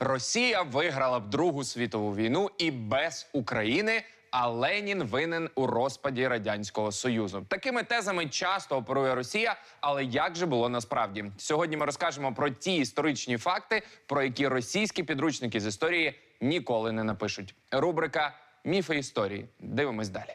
Росія виграла б Другу світову війну і без України. А Ленін винен у розпаді радянського союзу. Такими тезами часто оперує Росія. Але як же було насправді? Сьогодні ми розкажемо про ті історичні факти, про які російські підручники з історії ніколи не напишуть. Рубрика Міфи історії. Дивимось далі.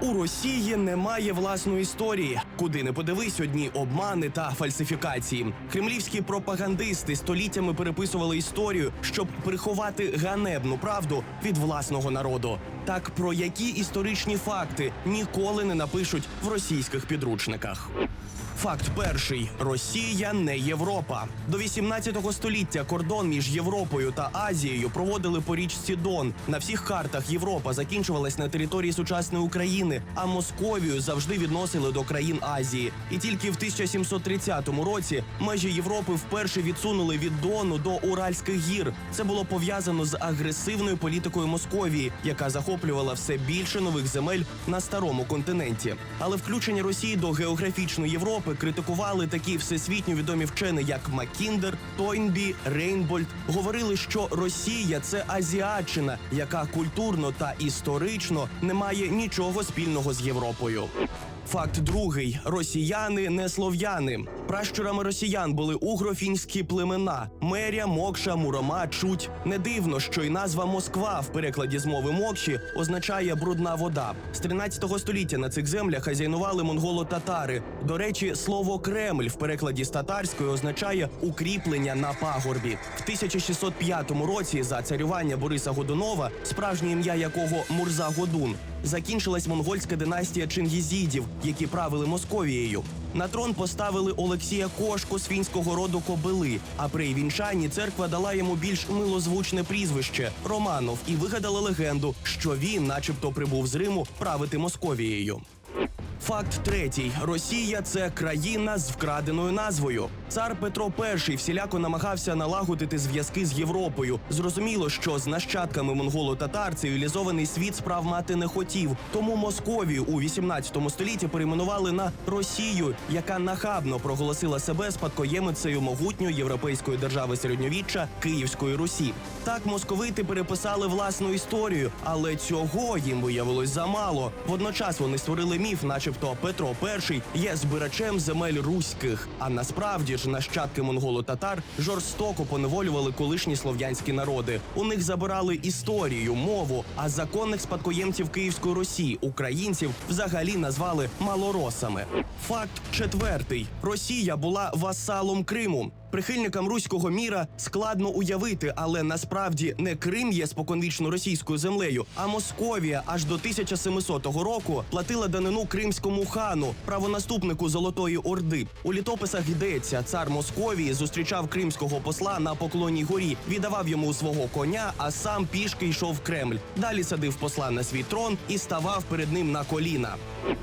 У Росії немає власної історії. Куди не подивись, одні обмани та фальсифікації. Кремлівські пропагандисти століттями переписували історію, щоб приховати ганебну правду від власного народу. Так про які історичні факти ніколи не напишуть в російських підручниках. Факт перший: Росія не Європа. До 18 століття кордон між Європою та Азією проводили по річці Дон. На всіх картах Європа закінчувалась на території сучасної України, а Московію завжди відносили до країн Азії. І тільки в 1730 році межі Європи вперше відсунули від Дону до Уральських гір. Це було пов'язано з агресивною політикою Московії, яка захоплювала все більше нових земель на старому континенті. Але включення Росії до географічної Європи критикували такі всесвітньо відомі вчені, як Макіндер, Тойнбі, Рейнбольд. Говорили, що Росія це азіатчина, яка культурно та історично не має нічого спільного з Європою. Факт другий: росіяни не слов'яни. Пращурами росіян були угрофінські племена: Меря, Мокша, Мурома, Чуть. Не дивно, що й назва Москва в перекладі з мови Мокші означає брудна вода. З 13 століття на цих землях хазяйнували монголо-татари. До речі, слово Кремль в перекладі з татарської означає укріплення на пагорбі. В 1605 році за царювання Бориса Годунова, справжнє ім'я якого Мурза Годун, закінчилась монгольська династія чингізідів, які правили Московією. На трон поставили Олексія Кошко з фінського роду Кобили. А при вінчанні церква дала йому більш милозвучне прізвище Романов і вигадала легенду, що він, начебто, прибув з Риму правити Московією. Факт третій: Росія це країна з вкраденою назвою. Цар Петро І всіляко намагався налагодити зв'язки з Європою. Зрозуміло, що з нащадками монголо-татар цивілізований світ справ мати не хотів. Тому Московію у 18 столітті перейменували на Росію, яка нахабно проголосила себе спадкоємицею могутньої європейської держави середньовіччя Київської Русі. Так московити переписали власну історію, але цього їм виявилось замало. Водночас вони створили міф, начебто Петро І є збирачем земель руських. А насправді ж нащадки монголо-татар жорстоко поневолювали колишні слов'янські народи. У них забирали історію, мову, а законних спадкоємців Київської Росії, українців, взагалі назвали малоросами. Факт четвертий: Росія була васалом Криму. Прихильникам руського міра складно уявити, але насправді не Крим є споконвічно російською землею, а Московія аж до 1700 року платила данину кримському хану, правонаступнику Золотої Орди. У літописах йдеться, цар Московії зустрічав кримського посла на поклонній горі, віддавав йому свого коня, а сам пішки йшов в Кремль. Далі садив посла на свій трон і ставав перед ним на коліна.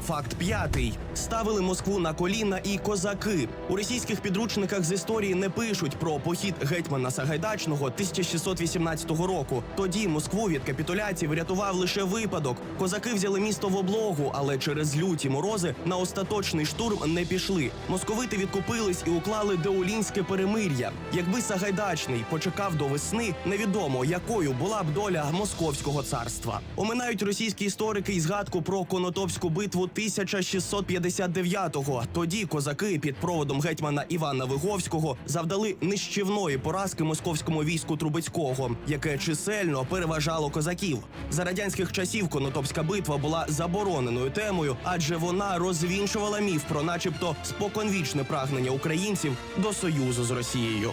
Факт п'ятий: ставили Москву на коліна і козаки. У російських підручниках з історії не пишуть про похід гетьмана Сагайдачного 1618 року. Тоді Москву від капітуляції врятував лише випадок. Козаки взяли місто в облогу, але через люті морози на остаточний штурм не пішли. Московити відкупились і уклали деулінське перемир'я. Якби Сагайдачний почекав до весни, невідомо якою була б доля московського царства. Оминають російські історики і згадку про Конотопську битву 1659-го. Тоді козаки під проводом гетьмана Івана Виговського завдали нищівної поразки московському війську Трубецького, яке чисельно переважало козаків. За радянських часів Конотопська битва була забороненою темою, адже вона розвінчувала міф про, начебто, споконвічне прагнення українців до союзу з Росією.